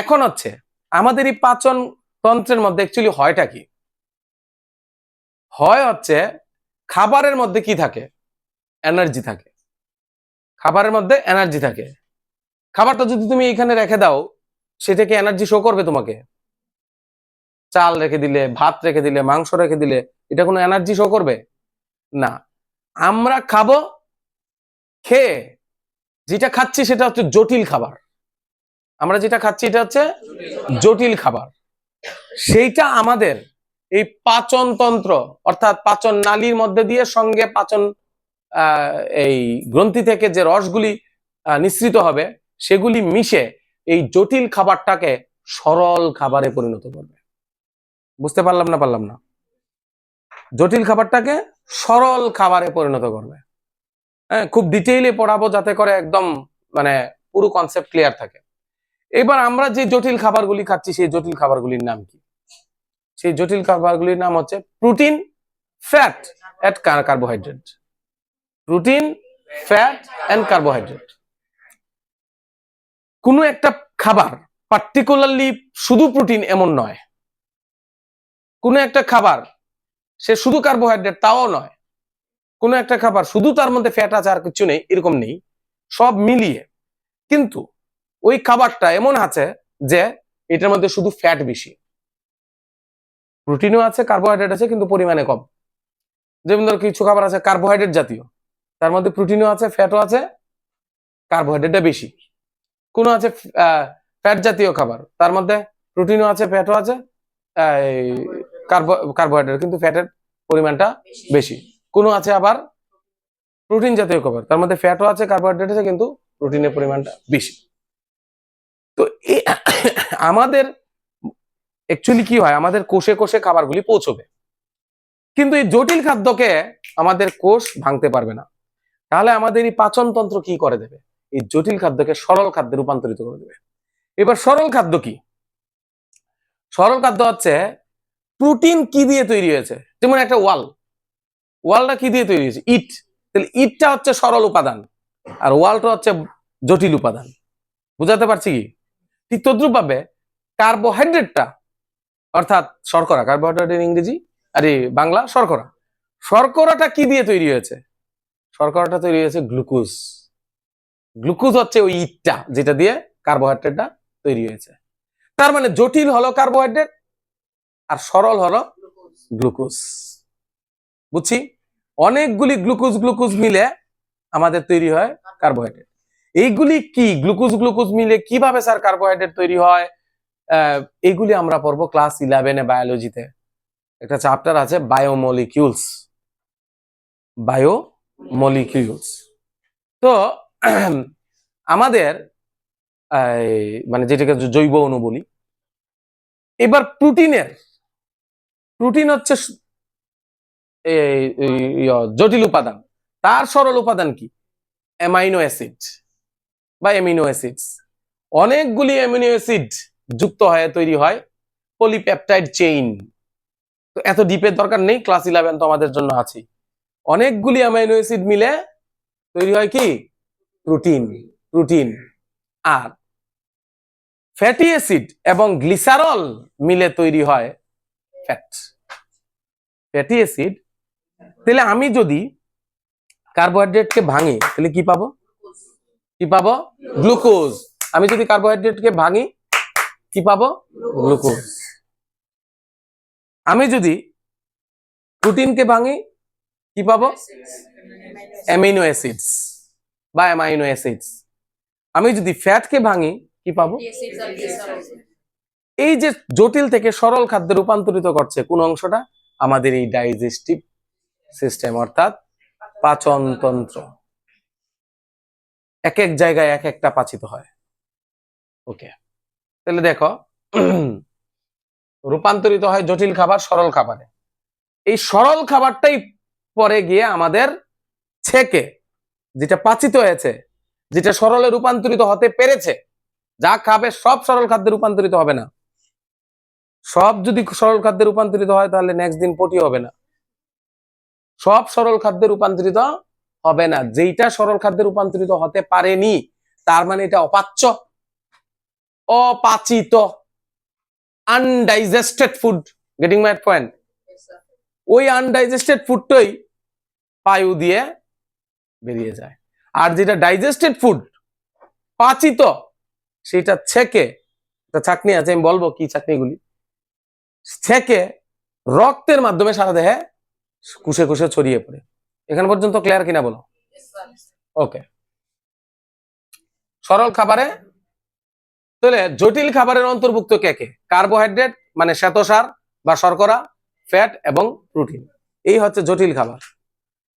এখন হচ্ছে আমাদের এই পাচন তন্ত্রের মধ্যে অ্যাকচুয়ালি হয়টা কি? হয় হচ্ছে খাবারের মধ্যে কি থাকে? এনার্জি থাকে। খাবারের মধ্যে এনার্জি থাকে। খাবারটা যদি তুমি এখানে রেখে দাও, সেটা কি এনার্জি শো করবে তোমাকে? চাল রেখে দিলে, ভাত রেখে দিলে, মাংস রেখে দিলে, এটা কোনো এনার্জি শো করবে? না। আমরা খাব, খেয়ে, যেটা খাচ্ছি সেটা হচ্ছে জটিল খাবার। আমরা যেটা খাচ্ছি এটা হচ্ছে জটিল খাবার। সেইটা আমাদের এই পাচন তন্ত্র, অর্থাৎ পাচন নালীর মধ্যে দিয়ে সঙ্গে পাচন এই গ্রন্থি থেকে যে রসগুলি নিঃসৃত হবে, সেগুলি মিশে এই জটিল খাবারটাকে সরল খাবারে পরিণত করবে। বুঝতে পারলাম না পারলাম না? জটিল খাবারটাকে সরল খাবারে পরিণত করবে। হ্যাঁ খুব ডিটেইলে পড়াবো যাতে করে একদম মানে পুরো কনসেপ্ট ক্লিয়ার থাকে। এবার আমরা যে জটিল খাবারগুলি খাচ্ছি, সেই জটিল খাবারগুলির নাম কি? সেই জটিল খাবারগুলির নাম হচ্ছে protein fat at carbohydrate protein fat and carbohydrate কোনো একটা খাবার পার্টিকুলারলি শুধু প্রোটিন এমন নয়। কোনো একটা খাবার সে শুধু কার্বোহাইড্রেট তাও নয়। কোনো একটা খাবার শুধু তার মধ্যে ফ্যাট আছে আর কিছু নেই, এরকম নেই। সব মিলিয়ে। কিন্তু ওই খাবারটা এমন আছে যে এটার মধ্যে শুধু ফ্যাট বেশি। প্রোটিনও আছে কার্বোহাইড্রেট আছে কিন্তু পরিমাণে কম। যেমন ধর কিছু খাবার আছে কার্বোহাইড্রেট জাতীয় তার মধ্যে প্রোটিনও আছে ফ্যাটও আছে কার্বোহাইড্রেটটা বেশি। কোনো আছে ফ্যাট জাতীয় খাবার তার মধ্যে প্রোটিনও আছে ফ্যাটও আছে কার্বোহাইড্রেট কিন্তু ফ্যাটের পরিমাণটা বেশি। কোনো আছে আবার প্রোটিন জাতীয় খাবার তার মধ্যে ফ্যাটও আছে কার্বোহাইড্রেট আছে কিন্তু প্রোটিনের পরিমাণটা বেশি। তো আমাদের অ্যাকচুয়ালি কি হয়? আমাদের কোষে কোষে খাবারগুলি পৌঁছবে। কিন্তু এই জটিল খাদ্যকে আমাদের কোষ ভাঙতে পারবে না। তাহলে আমাদের এই পাচন তন্ত্র কি করে দেবে? এই জটিল খাদ্যকে সরল খাদ্যে রূপান্তরিত করে দেবে। এবার সরল খাদ্য কি? সরল খাদ্য হচ্ছে প্রোটিন কি দিয়ে তৈরি হয়েছে? যেমন একটা ওয়াল। ওয়ালটা কি দিয়ে তৈরি হয়েছে? ইট। তাহলে ইটটা হচ্ছে সরল উপাদান। আর ওয়ালটা হচ্ছে জটিল উপাদান। বুঝাতে পারছি কি? ঠিক তদ্রুপ ভাবে কার্বোহাইড্রেটটা, অর্থাৎ শর্করা কার্বোহাইড্রেটের ইংরেজি, আরে বাংলা শর্করা। শর্করাটা কি দিয়ে তৈরি হয়েছে? শর্করাটা তৈরি হয়েছে গ্লুকোজ। গ্লুকোজ হচ্ছে ওই ইটটা যেটা দিয়ে কার্বোহাইড্রেটটা তৈরি হয়েছে। তার মানে জটিল হলো কার্বোহাইড্রেট আর সরল হলো গ্লুকোজ। বুঝছি? অনেকগুলি গ্লুকোজ গ্লুকোজ মিলে আমাদের তৈরি হয় কার্বোহাইড্রেট। এইগুলি কি? গ্লুকোজ গ্লুকোজ মিলে কীভাবে স্যার কার্বোহাইড্রেট তৈরি হয়? এইগুলি আমরা পড়ব ক্লাস ইলেভেনে বায়োলজিতে একটা চ্যাপ্টার আছে বায়োমলিকিউলস বায়োমলিকিউলস তো, আমাদের মানে যেটাকে জৈব অণু বলি, এবার প্রোটিনের প্রোটিন হচ্ছে জটিল উপাদান। তার সরল উপাদান কি? Amino acid. বা অ্যামিনো অ্যাসিডস অনেকগুলি অ্যামিনো অ্যাসিড যুক্ত হয়ে তৈরি হয় পলিপেপটাইড চেইন তো এত ডিপের দরকার নেই ক্লাস ইলেভেন তো আমাদের জন্য আছে অনেকগুলি অ্যামাইনো অ্যাসিড মিলে তৈরি হয় কি? প্রোটিন প্রোটিন আর ফ্যাটি অ্যাসিড এবং গ্লিসারল মিলে তৈরি হয় ফ্যাট ফ্যাটি অ্যাসিড তাহলে আমি যদি কার্বোহাইড্রেটকে ভাঙি, তাহলে কি পাবো? কি পাবো? গ্লুকোজ। আমি যদি কার্বোহাইড্রেটকে ভাঙি, কি পাবো? গ্লুকোজ। আমি যদি প্রোটিনকে ভাঙি, কি পাবো? অ্যামিনো অ্যাসিডস বা অ্যামাইনো অ্যাসিডস। আমি যদি ফ্যাটকে ভাঙি, কি পাবো? এই যে জটিল থেকে সরল খাদ্যে রূপান্তরিত করছে কোন অংশটা? আমাদের এই ডাইজেস্টিভ সিস্টেম, অর্থাৎ পাচনতন্ত্র। এক এক জায়গায় এক একটা পাচিত হয়। ওকে। তাহলে দেখো রূপান্তরিত হয় জটিল খাবার সরল খাবারে। এই সরল খাবারটাই পরে গিয়ে আমাদের ছেকে যেটা পাচিত হয়েছে যেটা সরলে রূপান্তরিত হতে পেরেছে যা খাবে সব সরল খাদ্যে রূপান্তরিত হবে না। সব যদি সরল খাদ্যে রূপান্তরিত হয় তাহলে নেক্সট দিন পটি হবে না। সব সরল খাদ্যে রূপান্তরিত হবে না। যেইটা সরল খাদ্যে রূপান্তরিত হতে পারেনি তার মানে এটা অপাচ্য অপাচিত undigested food getting my point ওই আনডাইজেস্টেড ফুডটাই পায়ু দিয়ে বেরিয়ে যায়। আর যেটা ডাইজেস্টেড ফুড পাচিত সেটা ছেকে একটা চাকনি আছে আমি বলব কি চাকনিগুলি ছেকে রক্তের মাধ্যমে সারা দেহে কুশে কুশে ছড়িয়ে পড়ে। এখান পর্যন্ত ক্লিয়ার কিনা বলো? ওকে সরল খাবারে? তাহলে জটিল খাবারের অন্তর্ভুক্ত কে কে? কার্বোহাইড্রেট মানে শ্বেতসার বা শর্করা ফ্যাট এবং প্রোটিন এই হচ্ছে জটিল খাবার।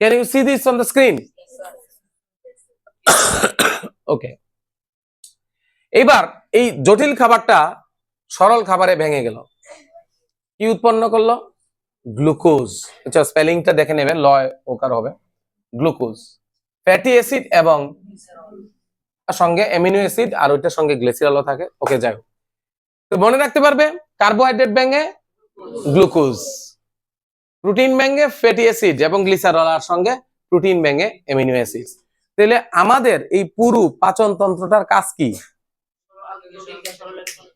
Can you see this on the screen okay এইবার এই জটিল খাবারটা সরল খাবারে ভেঙে গেল। কি উৎপন্ন করল? গ্লুকোজ। আচ্ছা স্পেলিংটা দেখে নেবেন, লয়, ওকার হবে। গ্লুকোজ। ফ্যাটি অ্যাসিড এবং সঙ্গে অ্যামিনো অ্যাসিড, আর ওইটার সঙ্গে গ্লিসারলও থাকে। ওকে, যাই তো মনে রাখতে পারবে, কার্বোহাইড্রেট ব্যাঙ্গে গ্লুকোজ, প্রোটিন ব্যাঙে ফ্যাটি অ্যাসিড এবং গ্লিসারল, আর সঙ্গে প্রোটিন ব্যাঙে অ্যামিনো অ্যাসিড। তাহলে আমাদের এই পুরো পাচন তন্ত্রটার কাজ কি?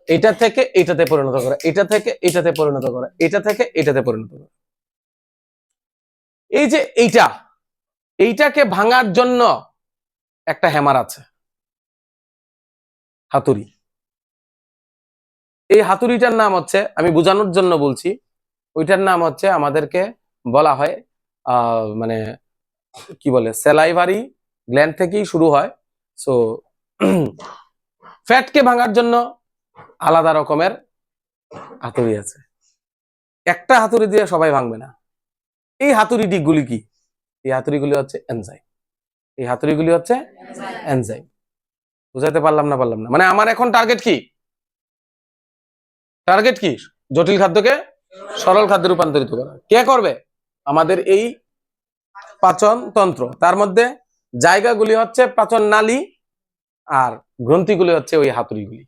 এটা থেকে এটাতে পরিণত করা, এটা থেকে এটাতে পরিণত করা, এটা থেকে এটাতে পরিণত করা। এই যে এইটা, এইটাকে ভাঙার জন্য একটা হ্যামার আছে, হাতুড়ি। এই হাতুড়িটার নাম হচ্ছে, আমি বোঝানোর জন্য বলছি, ওইটার নাম হচ্ছে আমাদেরকে বলা হয় মানে কি বলে সেলাইভারি গ্ল্যান্ড থেকেই শুরু হয়। সো ফ্যাটকে ভাঙার জন্য আলাদা রকমের হাতুড়ি আছে। একটা হাতুড়ি দিয়ে সবাই ভাঙবে না। এই হাতুড়ি দিকগুলি কি? এই হাতুড়িগুলি হচ্ছে এনজাইম এই হাতুড়িগুলি হচ্ছে এনজাইম বুঝাতে পারলাম না পারলাম না? মানে আমার এখন টার্গেট কি? টার্গেট কি? জটিল খাদ্যকে সরল খাদ্যে রূপান্তরিত করা। কে করবে? আমাদের এই পাচন তন্ত্র। তার মধ্যে জায়গাগুলি হচ্ছে পাচন নালী আর গ্রন্থিগুলি হচ্ছে ওই হাতুড়িগুলি।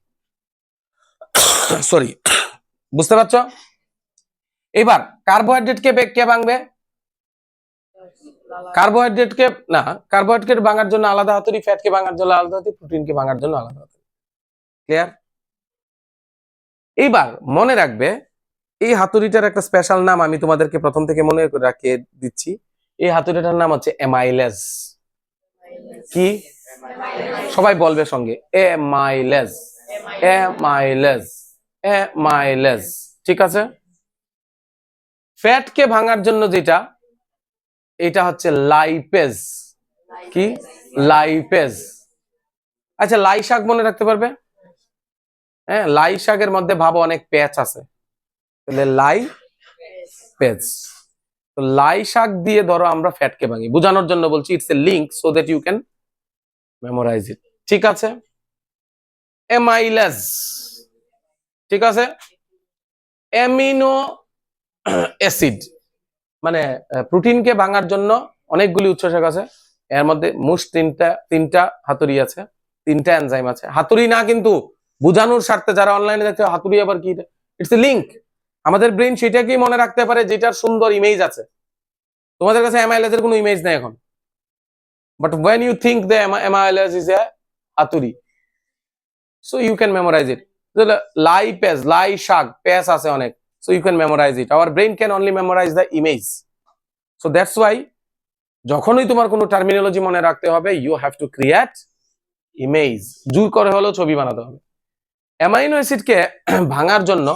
সরি বুঝতে পারছ? এবার কার্বোহাইড্রেট কে কে ভাঙবে? কার্বোহাইড্রেট কে না কার্বোহাইড্রেট ভাঙার জন্য আলাদা হাতুড়ি ফ্যাট কে ভাঙার জন্য আলাদা হাতুড়ি প্রোটিন কে ভাঙার জন্য আলাদা হাতুড়ি। ক্লিয়ার এইবার মনে রাখবে এই হাতুড়িটার একটা স্পেশাল নাম আমি তোমাদেরকে প্রথম থেকে মনে রাখিয়ে দিচ্ছি। এই হাতুড়িটার নাম হচ্ছে এমাইলেজ কি? সবাই বলবে সঙ্গে এমাইলেজ এমাইলেজ এমাইলেজ ঠিক আছে? ফ্যাট কে ভাঙার জন্য যেটা, এটা হচ্ছে লাইপেজ কি? লাইপেজ আচ্ছা লাই শাক মনে রাখতে পারবে? হ্যাঁ লাই শাকের মধ্যে ভাবো অনেক প্যাচ আছে। তাহলে লাই পেজ তো লাই শাক দিয়ে ধরো আমরা ফ্যাটকে ভাঙি। বোঝানোর জন্য বলছি it's a link so that you can memorize it ঠিক আছে? এমাইলেজ ঠিক আছে? অ্যামিনো অ্যাসিড মানে প্রোটিনকে ভাঙার জন্য অনেকগুলি উৎস শাক আছে। এর মধ্যে মুশ তিনটা তিনটা হাতুড়ি আছে, তিনটা এনজাইম আছে। হাতুড়ি না কিন্তু বোঝানোর স্বার্থে যারা অনলাইনে দেখতে হাতুড়ি আবার কি? ইটস এ লিঙ্ক আমাদের ব্রেন সেটাকেই মনে রাখতে পারে যেটার সুন্দর ইমেজ আছে? তোমাদের কাছে এর কোনো ইমেজ নেই এখন। But when you think the amylase is a হাতুড়ি so you can memorize it lipase লাই শাক পেজ আছে অনেক so you can memorize it our brain can only memorize the image so that's why যখনই তোমার কোনো টার্মিনোলজি মনে রাখতে হবে you have to create image জোর করে হলেও ছবি বানাতে হবে। অ্যামাইনো অ্যাসিডকে ভাঙার জন্য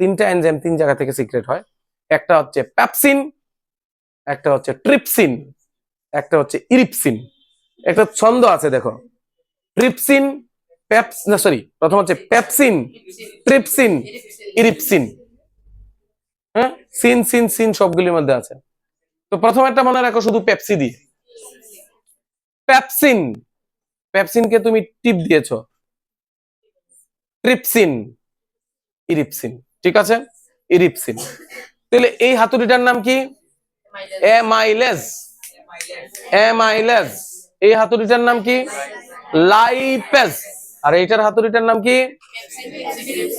তিনটা এনজাইম তিন জায়গা থেকে সিক্রেট হয়। একটা হচ্ছে প্যাপসিন একটা হচ্ছে ট্রিপসিন একটা হচ্ছে ইরিপসিন একটা ছন্দ আছে, দেখো। ট্রিপসিন প্যাপস না সরি প্রথম হচ্ছে প্যাপসিন ট্রিপসিন ইরিপসিন হ্যাঁ? সিন সিন সিন সবগুলির মধ্যে আছে। তো প্রথম একটা মনে রাখো, শুধু পেপসি দিয়ে। প্যাপসিন প্যাপসিনকে তুমি টিপ দিয়েছ। ট্রিপসিন ইরিপসিন ঠিক আছে? ইরিপসিন তাহলে এই হাতুড়িটার নাম কি? এমাইলেজ এমাইলেজ এই হাতুড়িটার নাম কি? লাইপেজ আর এইটার হাতুড়িটার নাম কি?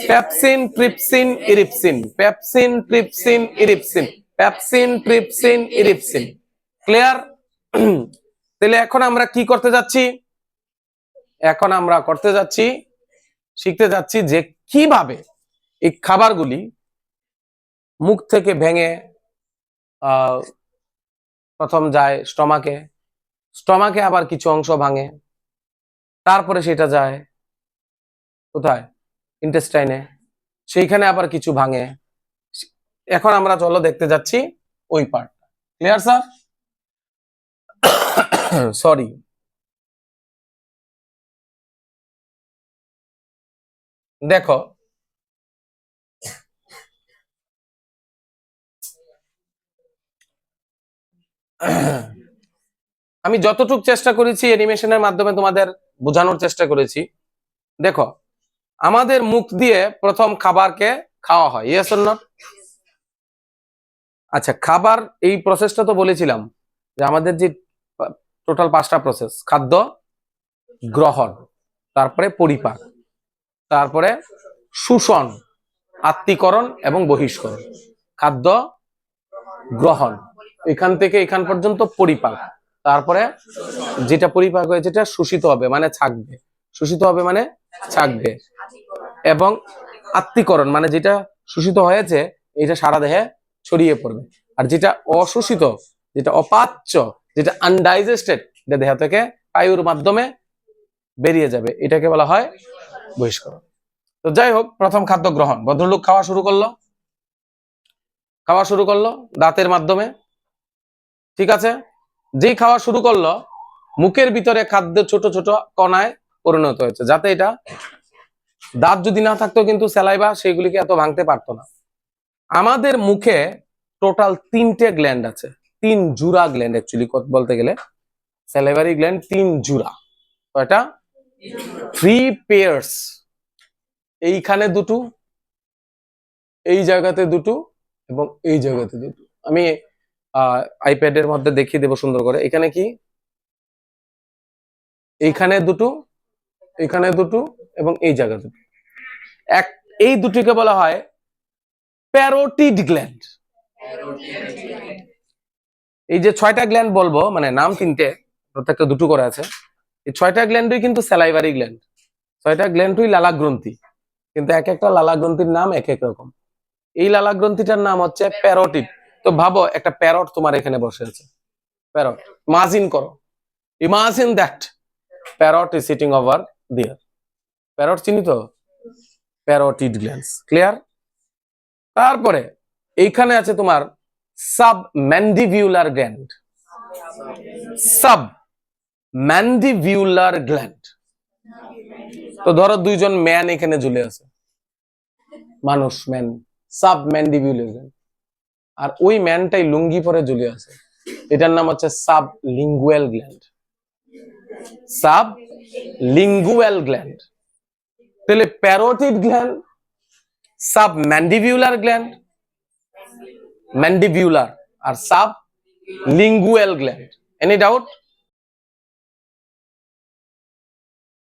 Pepsin trypsin erepsin pepsin trypsin erepsin pepsin trypsin erepsin clear তাহলে এখন আমরা কি করতে যাচ্ছি? এখন আমরা করতে যাচ্ছি, শিখতে যাচ্ছি যে কীভাবে এই খাবারগুলি মুখ থেকে ভেঙে প্রথম যায় স্টমাকে। স্টমাকে আবার কিছু অংশ ভাঙে। তারপরে সেটা যায় কোথায়? ইন্টেস্টাইনে সেইখানে আবার কিছু ভাঙে। এখন আমরা চলো দেখতে যাচ্ছি ওই পার্ট ক্লিয়ার স্যার সরি দেখো। আমি যতটুক চেষ্টা করেছি অ্যানিমেশনের মাধ্যমে তোমাদের বোঝানোর চেষ্টা করেছি। দেখো আমাদের মুখ দিয়ে প্রথম খাবারকে খাওয়া হয়। ইয়েস নট আচ্ছা খাবার এই প্রসেসটা তো বলেছিলাম যে আমাদের যে টোটাল পাঁচটা প্রসেস খাদ্য, গ্রহণ, তারপরে পরিপাক, তারপরে শোষণ, আত্মীকরণ এবং বহিষ্করণ, খাদ্য, গ্রহণ, এখান থেকে এখান পর্যন্ত পরিপাক, তারপরে যেটা পরিপাক হয়ে যেটা শোষিত হবে মানে থাকবে। শোষিত হবে মানে থাকবে এবং আত্মীকরণ মানে যেটা শোষিত হয়েছে, এটা সারা দেহে ছড়িয়ে পড়বে। আর যেটা অশোষিত, যেটা অপাচ্য, যেটা আনডাইজেস্টেড এটা দেহ থেকে বায়ুর মাধ্যমে বেরিয়ে যাবে। এটাকে বলা হয় বহিষ্করণ। তো যাই হোক, প্রথম খাদ্য গ্রহণ। ভদ্রলোক খাওয়া শুরু করল। খাওয়া শুরু করল দাঁতের মাধ্যমে। ঠিক আছে? যেই খাওয়া শুরু করল, মুখের ভিতরে খাদ্য ছোট ছোট কণায় পরিণত হয়েছে। যাতে এটা দাঁত যদি না থাকতো কিন্তু স্যালাইভা সেগুলিকে এত ভাঙতে পারতো না। আমাদের মুখে টোটাল তিনটে গ্ল্যান্ড আছে। তিন জুরা গ্ল্যান্ড অ্যাকচুয়ালি বলতে গেলে স্যালাইভারি গ্ল্যান্ড তিন জুরা কয়টা থ্রি পেয়ার্স এইখানে দুটো, এই জায়গাতে দুটো এবং এই জায়গাতে দুটো। আমি আইপ্যাডের মধ্যে দেখিয়ে দেবো সুন্দর করে। এখানে কি? এইখানে দুটো এখানে দুটো এবং এই জায়গা দুটো। এক, এই দুটিকে বলা হয় প্যারোটিড গ্ল্যান্ড। এই যে ছয়টা গ্ল্যান্ড বলব মানে নাম তিনটে, প্রত্যেকটা দুটো করে আছে, এই ছয়টা গ্ল্যান্ডই কিন্তু স্যালাইভারি গ্ল্যান্ড। ছয়টা গ্ল্যান্ডই লালা গ্রন্থি, কিন্তু এক একটা লালা গ্রন্থির নাম এক এক রকম। এই লালা গ্রন্থিটার নাম হচ্ছে প্যারোটিড। তো ভাবো, একটা প্যারট তোমার এখানে বসে আছে। প্যারট, ইমাজিন করো। Imagine that parrot is sitting over there parrot চিনি তো? Parotid glands. ক্লিয়ার তারপরে, এইখানে আছে তোমার submandibular gland. Submandibular gland. তো ধরো দুইজন ম্যান এখানে ঝুলে আছে। মানুষ, ম্যান। Submandibular gland. আর ওই ম্যানটাই লুঙ্গি পরে ঝুলে আছে। এটার নাম হচ্ছে sublingual gland. Sublingual gland তাহলে parotid gland submandibular gland mandibular আর sublingual gland any doubt